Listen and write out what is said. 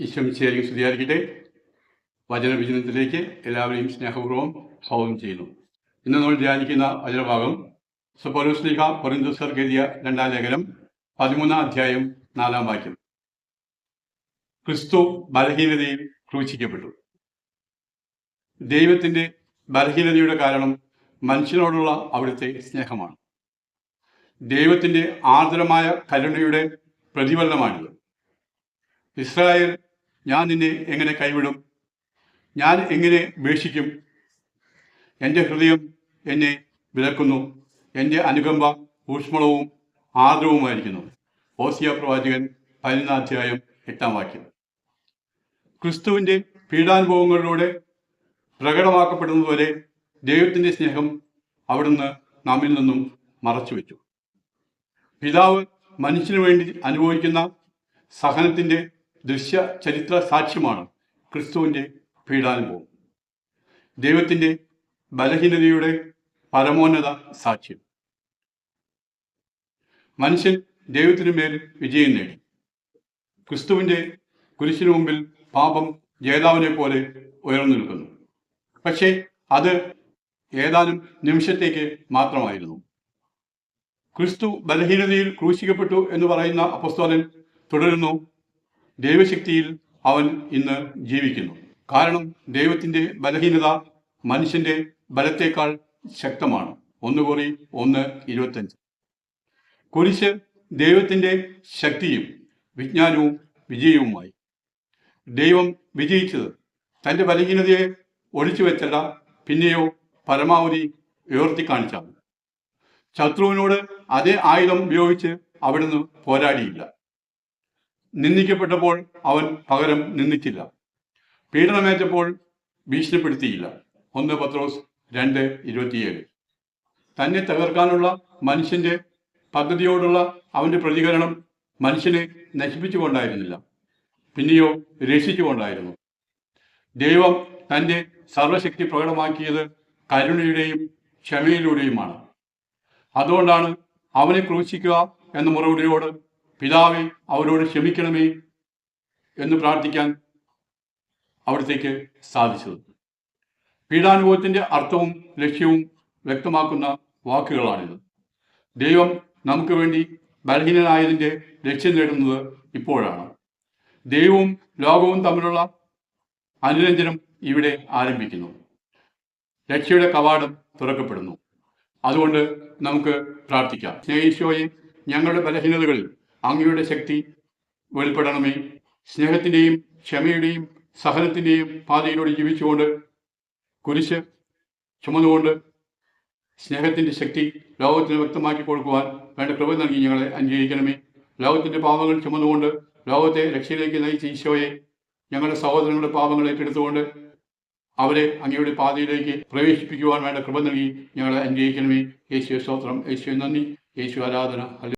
ഈശ്വമിച്ചേരി സ്തുതിയായിരിക്കട്ടെ. വചനവിചനത്തിലേക്ക് എല്ലാവരെയും സ്നേഹപൂർവം സ്വാഗതം ചെയ്യുന്നു. ഇന്ന് നമ്മൾ ധ്യാനിക്കുന്ന വചനഭാഗം സുപ്പലോസ്ലിഹ പൊറിന്തസർക്ക് എഴുതിയ രണ്ടാം ലേഖനം പതിമൂന്നാം അധ്യായം നാലാം വാക്യം. ക്രിസ്തു ബലഹീനതയിൽ ക്രൂശിക്കപ്പെട്ടു. ദൈവത്തിന്റെ ബലഹീനതയുടെ കാരണം മനുഷ്യനോടുള്ള അവിടുത്തെ സ്നേഹമാണ്. ദൈവത്തിന്റെ ആർദ്രമായ കരുണയുടെ പ്രതിഫലനമാണിത്. ഇസ്രായേൽ ഞാൻ നിന്നെ എങ്ങനെ കൈവിടും? ഞാൻ എങ്ങനെ ഉപേക്ഷിക്കും എന്റെ ഹൃദയം എന്നെ വിലക്കുന്നു. എന്റെ അനുകമ്പ ഊഷ്മളവും ആർദ്രവുമായിരിക്കുന്നു. ഓസിയ പ്രവാചകൻ പതിനൊന്നാം അധ്യായം എട്ടാം വാക്യം. ക്രിസ്തുവിന്റെ പീഡാനുഭവങ്ങളിലൂടെ പ്രകടമാക്കപ്പെടുന്നതുവരെ ദൈവത്തിന്റെ സ്നേഹം അവിടുന്ന് നമ്മിൽ നിന്നും മറച്ചു വെച്ചു പിതാവ് മനുഷ്യന് വേണ്ടി അനുഭവിക്കുന്ന സഹനത്തിന്റെ ദൃശ്യ ചരിത്ര സാക്ഷ്യമാണ് ക്രിസ്തുവിന്റെ പീഡാനുഭവം. ദൈവത്തിന്റെ ബലഹീനതയുടെ പരമോന്നത സാക്ഷ്യം. മനുഷ്യൻ ദൈവത്തിനു മേൽ വിജയം നേടി. ക്രിസ്തുവിന്റെ കുരിശിനു മുമ്പിൽ പാപം ജേതാവിനെ പോലെ ഉയർന്നു നിൽക്കുന്നു. പക്ഷേ അത് ഏതാനും നിമിഷത്തേക്ക് മാത്രമായിരുന്നു. ക്രിസ്തു ബലഹീനതയിൽ ക്രൂശിക്കപ്പെട്ടു എന്ന് പറയുന്ന അപ്പസ്തോലൻ തുടരുന്നു ദൈവശക്തിയിൽ അവൻ ഇന്ന് ജീവിക്കുന്നു. കാരണം ദൈവത്തിന്റെ ബലഹീനത മനുഷ്യന്റെ ബലത്തേക്കാൾ ശക്തമാണ്. ഒന്ന് കോറി ഒന്ന് ഇരുപത്തഞ്ച്. കുരിശ് ദൈവത്തിന്റെ ശക്തിയും വിജ്ഞാനവും വിജയവുമായി. ദൈവം വിജയിച്ചത് തന്റെ ബലഹീനതയെ ഒളിച്ചു വെച്ചല്ല പിന്നെയോ പരമാവധി ഉയർത്തി കാണിച്ചാണ്. ശത്രുവിനോട് അതേ ആയുധം ഉപയോഗിച്ച് അവിടുന്ന് പോരാടിയില്ല. നിന്ദിക്കപ്പെട്ടപ്പോൾ അവൻ പകരം നിന്ദിച്ചില്ല. പീഡനമേറ്റപ്പോൾ ഭീഷണിപ്പെടുത്തിയില്ല. ഒന്ന് പത്രോസ് രണ്ട് ഇരുപത്തിയേഴ്. തന്നെ തകർക്കാനുള്ള മനുഷ്യന്റെ പദ്ധതിയോടുള്ള അവന്റെ പ്രതികരണം മനുഷ്യനെ നശിപ്പിച്ചുകൊണ്ടായിരുന്നില്ല. പിന്നെയോ രക്ഷിച്ചുകൊണ്ടായിരുന്നു. ദൈവം തന്റെ സർവശക്തി പ്രകടമാക്കിയത് കരുണയുടെയും ക്ഷമയിലൂടെയുമാണ്. അതുകൊണ്ടാണ് അവനെ ക്രൂശിക്കുക എന്ന മുറവിളിയോട് പിതാവെ അവരോട് ക്ഷമിക്കണമേ എന്ന് പ്രാർത്ഥിക്കാൻ അവിടത്തേക്ക് സാധിച്ചത്. പീഡാനുഭവത്തിന്റെ അർത്ഥവും ലക്ഷ്യവും വ്യക്തമാക്കുന്ന വാക്കുകളാണിത്. ദൈവം നമുക്ക് വേണ്ടി ബലഹീനനായതിന്റെ ലക്ഷ്യം നേടുന്നത് ഇപ്പോഴാണ്. ദൈവവും ലോകവും തമ്മിലുള്ള അനുരഞ്ജനം ഇവിടെ ആരംഭിക്കുന്നു. രക്ഷയുടെ കവാടം തുറക്കപ്പെടുന്നു. അതുകൊണ്ട് നമുക്ക് പ്രാർത്ഥിക്കാം. സ്നേഹിശോയെ ഞങ്ങളുടെ ബലഹീനതകളിൽ അങ്ങയുടെ ശക്തി വെളിപ്പെടണമേ. സ്നേഹത്തിന്റെയും ക്ഷമയുടെയും സഹനത്തിന്റെയും പാതയിലൂടെ ജീവിച്ചുകൊണ്ട് കുരിശ് ചുമന്നുകൊണ്ട് സ്നേഹത്തിന്റെ ശക്തി ലോകത്തിന് വ്യക്തമാക്കി കൊടുക്കുവാൻ വേണ്ട കൃപ നൽകി ഞങ്ങളെ അനുഗ്രഹിക്കണമേ. ലോകത്തിന്റെ പാപങ്ങൾ ചുമന്നുകൊണ്ട് ലോകത്തെ രക്ഷയിലേക്ക് നയിച്ച ഈശോയെ ഞങ്ങളുടെ സഹോദരങ്ങളുടെ പാപങ്ങൾ ഏറ്റെടുത്തുകൊണ്ട് അവരെ അങ്ങയുടെ പാതയിലേക്ക് പ്രവേശിപ്പിക്കുവാൻ വേണ്ട കൃപ നൽകി ഞങ്ങളെ അനുഗ്രഹിക്കണമേ. യേശു സ്തോത്രം. യേശു നന്ദി. യേശു ആരാധന.